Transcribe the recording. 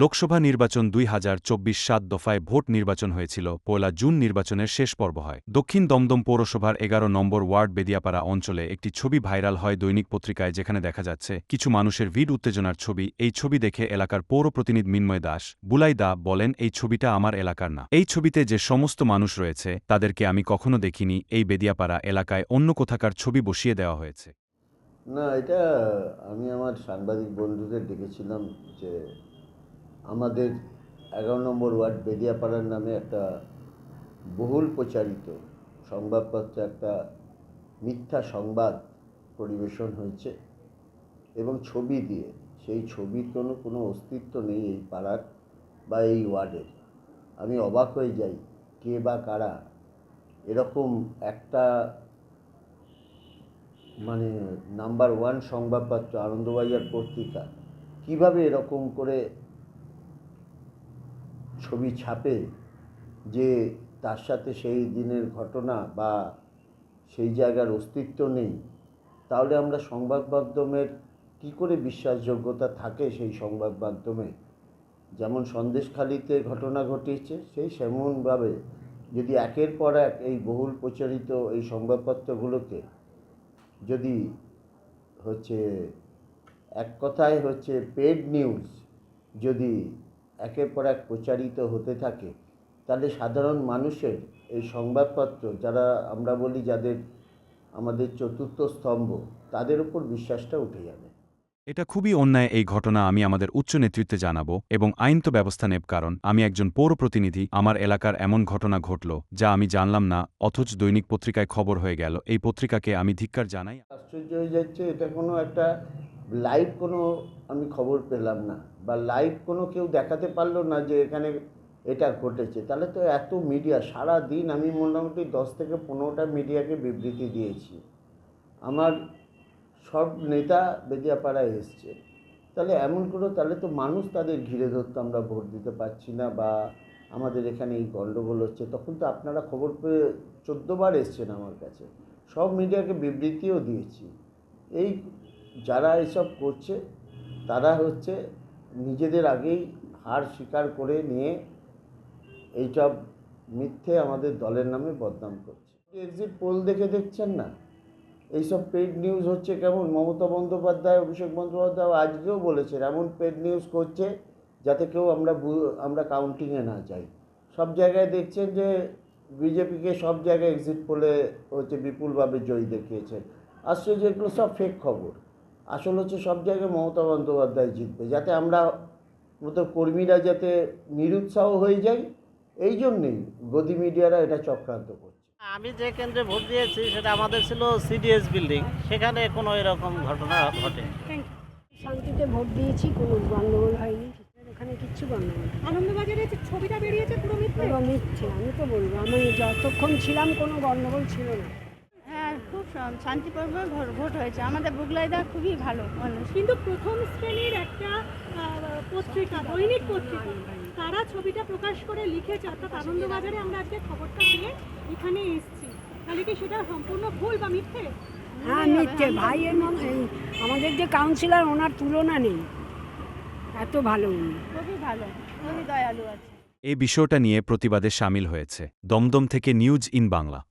লোকসভা নির্বাচন দুই হাজার চব্বিশ সাত দফায় ভোট নির্বাচন হয়েছিল, পয়লা জুন নির্বাচনের শেষ পর্ব হয়। দক্ষিণ দমদম পৌরসভার এগারো নম্বর ওয়ার্ড বেদিয়াপাড়া অঞ্চলে একটি ছবি ভাইরাল হয় দৈনিক পত্রিকায়, যেখানে দেখা যাচ্ছে, কিছু মানুষের ভিড় উত্তেজনার ছবি। এই ছবি দেখে এলাকার পৌর প্রতিনিধি মিন্ময় দাস, বুলাই দা বলেন, এই ছবিটা আমার এলাকার না। এই ছবিতে যে সমস্ত মানুষ রয়েছে, তাদেরকে আমি কখনো দেখিনি। এই বেদিয়াপাড়া এলাকায় অন্য কোথাকার ছবি বসিয়ে দেওয়া হয়েছে। না, এটা আমি আমার সাংবাদিক বন্ধুদের ডেকেছিলাম যে আমাদের এগারো নম্বর ওয়ার্ড বেদিয়াপাড়ার নামে একটা বহুল প্রচারিত সংবাদপত্রে একটা মিথ্যা সংবাদ পরিবেশন হয়েছে এবং ছবি দিয়ে, সেই ছবির কোনো কোনো অস্তিত্ব নেই এই পাড়ার বা এই ওয়ার্ডের। আমি অবাক হয়ে যাই, কে বা কারা? এরকম একটা মানে নাম্বার ওয়ান সংবাদপত্র, আনন্দবাজার পত্রিকা, কীভাবে এরকম করে ছবি ছাপে যে তার সাথে সেই দিনের ঘটনা বা সেই জায়গার অস্তিত্ব নেই, তাহলে আমরা সংবাদ মাধ্যমের কী করে বিশ্বাসযোগ্যতা থাকে সেই সংবাদ মাধ্যমে? যেমন সন্দেশখালিতে ঘটনা ঘটিয়েছে, সেই সেমনভাবে যদি একের পর এক এই বহুল প্রচারিত এই সংবাদপত্রগুলোকে যদি হচ্ছে এক কথায় হচ্ছে পেড নিউজ যদি একের পর এক প্রচারিত হতে থাকে তাহলে সাধারণ মানুষের এই সংবাদপত্র যারা আমরা বলি যাদের আমাদের চতুর্থ স্তম্ভ তাদের উপর বিশ্বাসটা উঠে যাবে। এটা খুবই অন্যায় এই ঘটনা আমি আমাদের উচ্চ নেতৃত্বে জানাব এবং আইন তো ব্যবস্থা নেব কারণ আমি একজন পৌর প্রতিনিধি আমার এলাকার এমন ঘটনা ঘটল যা আমি জানলাম না অথচ দৈনিক পত্রিকায় খবর হয়ে গেল। এই পত্রিকাকে আমি ধিক্কার জানাই আশ্চর্য হয়ে যাচ্ছে এটা কোনো একটা লাইভ কোনো আমি খবর পেলাম না বা লাইভ কোনো কেউ দেখাতে পারল না যে এখানে এটা ঘটেছে। তাহলে তো এত মিডিয়া সারা দিন আমি মোটামুটি দশ থেকে পনেরোটা মিডিয়াকে বিবৃতি দিয়েছি। আমার সব নেতা বেদিয়াপাড়ায় এসছে। তাহলে এমন করে তাহলে তো মানুষ তাদের ঘিরে ধরতো, আমরা ভোট দিতে পারছি না বা আমাদের এখানে এই গণ্ডগোল হচ্ছে। তখন তো আপনারা খবর পেয়ে চোদ্দোবার এসছেন আমার কাছে। সব মিডিয়াকে বিবৃতিও দিয়েছি। এই যারা এসব করছে, তারা হচ্ছে নিজেদের আগেই হার স্বীকার করে নিয়ে এইসব মিথ্যে আমাদের দলের নামে বদনাম করছে। এক্সিট পোল দেখে দেখছেন না? এইসব পেড নিউজ হচ্ছে কেমন? মমতা বন্দ্যোপাধ্যায়, অভিষেক বন্দ্যোপাধ্যায় আজকেও বলেছেন, এমন পেড নিউজ করছে যাতে কেউ আমরা আমরা কাউন্টিংয়ে না যাই। সব জায়গায় দেখছেন যে বিজেপিকে সব জায়গায় এক্সিট পোলে হচ্ছে বিপুলভাবে জয়ী দেখিয়েছেন। আশ্চর্য, এগুলো সব ফেক খবর। আসল হচ্ছে সব জায়গায় মমতা বন্দ্যোপাধ্যায় জিতবে যাতে আমরা মতো কর্মীরা যাতে নিরুৎসাহ হয়ে যাই এই জন্যেই গদি মিডিয়ারা এটা চক্রান্ত করছে। আমি যে কেন্দ্রে ভোট দিয়েছি সেটা আমাদের ছিল সিডিএস বিল্ডিং সেখানে কোনো এরকম ঘটনা ঘটে শান্তিতে ভোট দিয়েছি কোনো গণ্ডগোল হয়নি। ওখানে কিচ্ছু গণ্ডগোল আনন্দবাজারে যে ছবিটা বেরিয়েছে পুরো মিথ্যে? মিথ্যে আমি তো বলব আমি যতক্ষণ ছিলাম কোনো গণ্ডগোল ছিল না। শান্তিপূর্ণ ভো- ভোট হয়েছে। আমাদের বুগলাইদা খুবই ভালো মানুষ। কিন্তু প্রথম শ্রেণির একটা পত্রিকা দৈনিক পত্রিকা তারা ছবিটা প্রকাশ করে লিখেছে অর্থাৎ আনন্দবাজারে আমরা আজকে খবরটা পেয়ে এখানে এসেছি। তাহলে কি সেটা সম্পূর্ণ ভুল বা মিথ্যে? হ্যাঁ মিথ্যে। ভাইয়ের মন এই আমাদের যে কাউন্সিলর ওনার তুলনা নেই। এত ভালো উনি। খুবই ভালো খুবই দয়ালু আছে এই বিষয়টা নিয়ে প্রতিবাদে সামিল হয়েছে। দমদম থেকে নিউজ ইন বাংলা।